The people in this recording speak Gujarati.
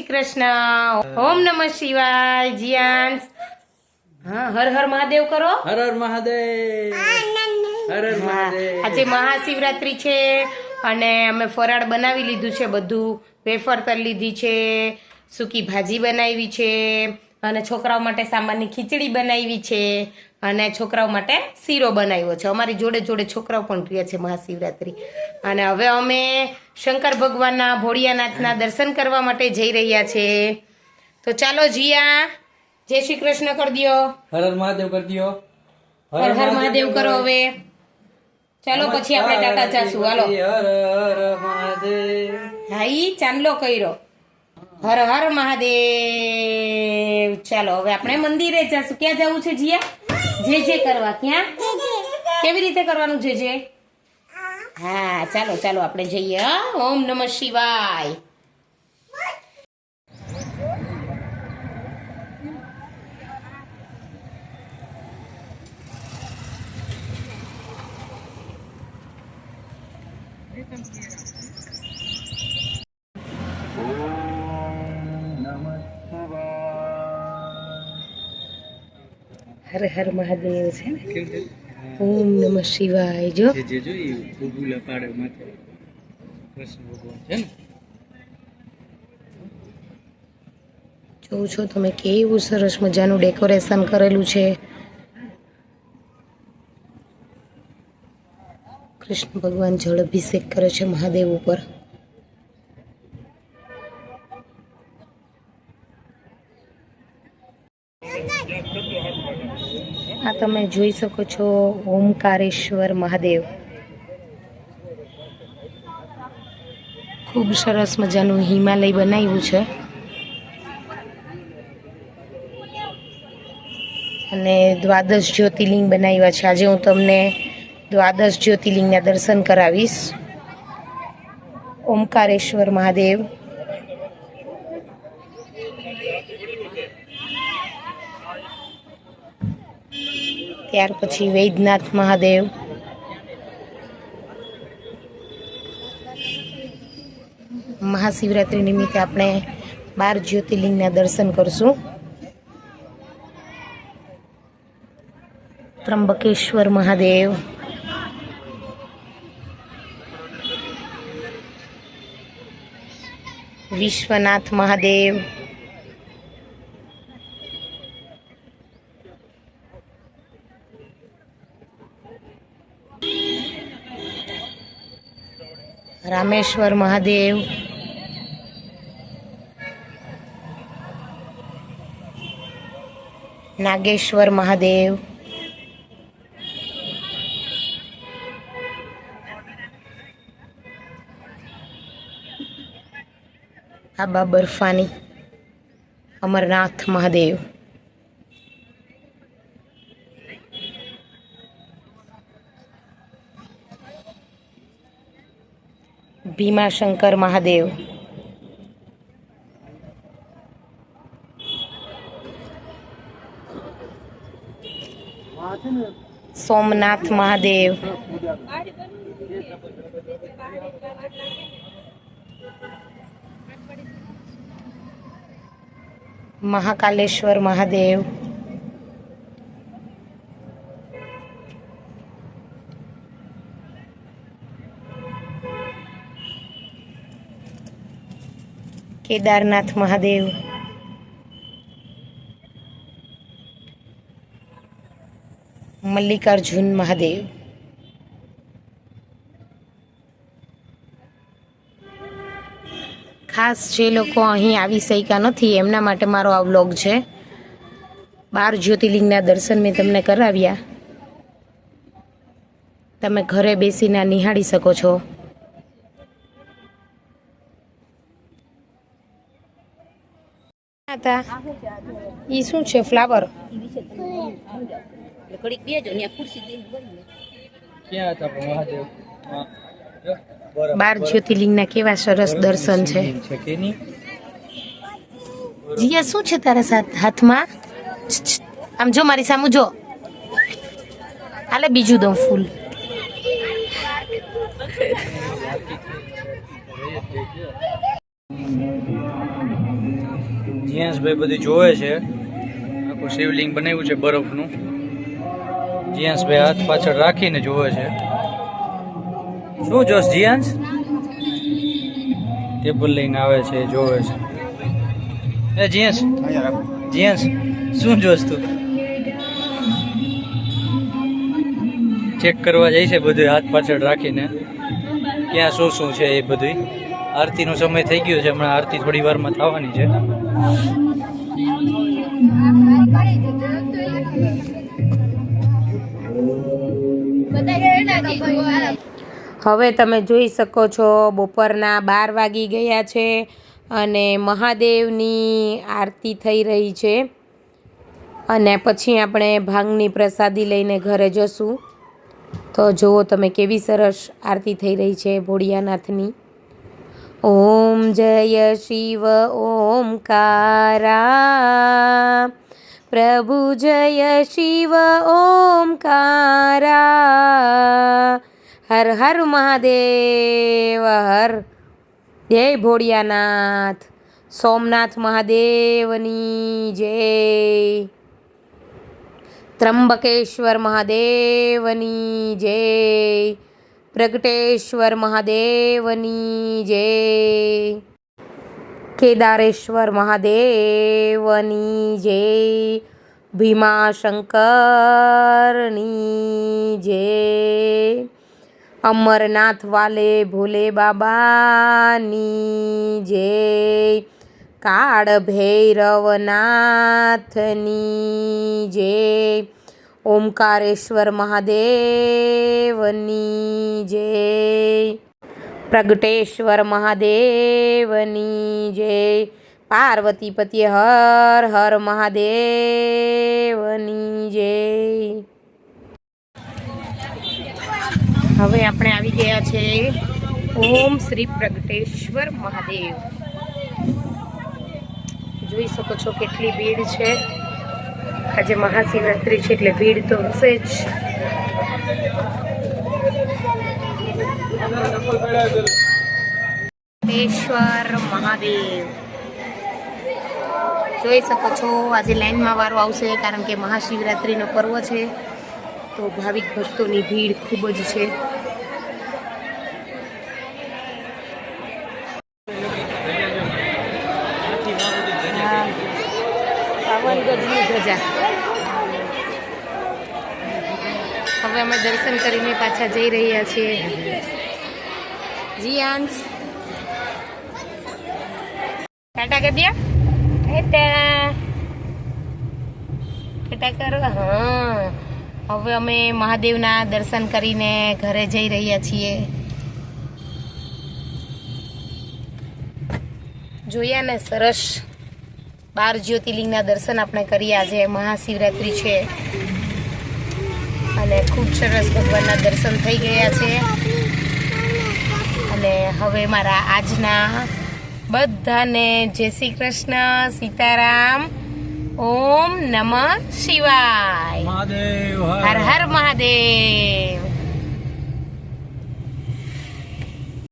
શ્રી કૃષ્ણ. ઓમ નમઃ શિવાય જીયાંશ હા હર હર મહાદેવ કરો. હર હર મહાદેવ. હર હર મહાદેવ. આજે મહાશિવરાત્રી છે અને અમે ફરાળ બનાવી લીધું છે બધું. વેફર કરી લીધી છે સૂકી ભાજી બનાવી છે અને છોકરાઓ માટે સામાન્ય ખીચડી બનાવી છે. અને છોકરાઓ માટે શીરો બનાવ્યો છે. અમારી જોડે જોડે છોકરાઓ પણ પ્રિય છે મહાશિવરાત્રિ. અને હવે અમે શંકર ભગવાનના ભોળિયાનાથના દર્શન કરવા માટે જઈ રહ્યા છે. તો ચાલો જીયા જય શ્રી કૃષ્ણ કરી દો હર હર મહાદેવ કરી દો હર હર મહાદેવ કરો હવે. ચાલો પછી આપણે ટાટા જાશું હાલો. હર હર મહાદેવ. હા ઈ ચાંદલો કર્યો. હર હર મહાદેવ. ચાલો હવે આપણે મંદિરે જાશું. ક્યાં જવું છે જીયા? જે જે કરવા ક્યાં? કેવી રીતે કરવાનું જે જે? હા ચાલો ચાલો આપણે જઈએ ઓમ નમઃ શિવાય. હર હર મહાદેવ છે ને? ઓમ નમઃ શિવાય જો. જે બબુલા પાડે માથે. કૃષ્ણ ભગવાન છે ને? જોઉં છો તમે કેવું સરસ મજાનું ડેકોરેશન કરેલું છે. કૃષ્ણ ભગવાન જળ અભિષેક કરે છે મહાદેવ ઉપર. તમે જોઈ શકો છો ઓમકારેશ્વર મહાદેવ. ખૂબ સરસ મજાનું હિમાલય બનાવ્યું છે. અને દ્વાદશ જ્યોતિર્લિંગ બનાવ્યા છે. આજે હું તમને દ્વાદશ જ્યોતિર્લિંગના દર્શન કરાવીશ. ઓમકારેશ્વર મહાદેવ. ત્યાર પછી વૈદ્યનાથ મહાદેવ. મહાશિવરાત્રિ નિમિત્તે આપણે બાર જ્યોતિર્લિંગના દર્શન કરશું. ત્રંબકેશ્વર મહાદેવ. વિશ્વનાથ મહાદેવ. રામેશ્વર મહાદેવ. નાગેશ્વર મહાદેવ. આબા બરફાની અમરનાથ મહાદેવ. ભીમાશંકર મહાદેવ સોમનાથ મહાદેવ મહાકાલેશ્વર મહાદેવ કેદારનાથ મહાદેવ. મલ્લિકાર્જુન મહાદેવ. ખાસ જે લોકો અહીં આવી શક્યા નથી, એમના માટે મારો આ વ્લોગ છે. બાર જ્યોતિર્લિંગના દર્શન મેં તમને કરાવ્યા. તમે ઘરે બેસીને નિહાળી શકો છો. હતા ઈ શું છે ફ્લાવર ઘડીક બેજો ને ખુરશી દઈને ક્યાં હતા મહાદેવ? હા. જો, બરાબર. બાર જ્યોતિર્લિંગના કેવા સરસ દર્શન છે. જીયા શું છે તારા સાથ હાથમાં. આમ જો મારી સામુ જો. હાલે બીજું દઉં ફૂલ. જીયાંશભાઈ બધું જોવે છે. આખું શિવલિંગ બનાવ્યું છે બરફનું. જીયાંશભાઈ હાથ પાછળ રાખીને જોવે છે. શું જોશ જીયાંશ? ટેબલ લઈને આવે છે, જોવે છે. એ જીયાંશ જીયાંશ, શું જોશ તું? ચેક કરવા જાય છે બધું હાથ પાછળ રાખીને. ક્યાં શું શું છે એ બધું? આરતીનો સમય થઈ ગયો છે, હમણાં આરતી થોડી વારમાં થવાની છે. હવે તમે જોઈ શકો છો, બપોરના બાર વાગી ગયા છે અને મહાદેવની આરતી થઈ રહી છે. અને પછી આપણે ભાંગની પ્રસાદી લઈને ઘરે જશું. તો જુઓ તમે કેવી સરસ આરતી થઈ રહી છે ભોળિયાનાથની. ઓમ જય શિવ ઓમકારા પ્રભુ જય શિવ ઓમકારા હર હર મહાદેવ હર જય ભોળિયાનાથ સોમનાથ મહાદેવની જય ત્રંબકેશ્વર મહાદેવની જય પ્રગટેશ્વર મહાદેવની જય. કેદારેશ્વર મહાદેવની જય. ભીમાશંકરની જય. અમરનાથ વાલે ભોલે બાબાની જય. કાળ ભૈરવનાથની જય. ઓમકારેશ્વર મહાદેવની જય. પ્રગટેશ્વર મહાદેવની જય. પાર્વતી પતિએ હર હર મહાદેવની જય. હવે આપણે આવી ગયા છે ઓમ શ્રી પ્રગટેશ્વર મહાદેવ. જોઈ શકો છો કેટલી ભીડ છે. આજે મહાશિવરાત્રિ છે એટલે ભીડ તો હશે જ. કોટેશ્વર મહાદેવ. જોઈ શકો છો, આજે લાઈનમાં વારો આવશે કારણ કે મહાશિવરાત્રિનો પર્વ છે. તો ભાવિક ભક્તોની ભીડ ખૂબ જ છે હા. હવે અમે દર્શન કરીને પાછા જઈ રહ્યા છીએ. જી આંશ ટાટા કરી દે ટાટા કરો હવે અમે મહાદેવના દર્શન કરીને ઘરે જઈ રહ્યા છીએ. જોયા ને સરસ. બાર જ્યોતિર્લિંગના દર્શન આપણે કરીએ આજે. મહાશિવરાત્રિ છે. અને ખૂબ સરસ ભગવાનના દર્શન થઈ ગયા છે. અને હવે મારા આજના બધાને જય શ્રી કૃષ્ણ સીતારામ ઓમ નમઃ શિવાય. હર હર મહાદેવ.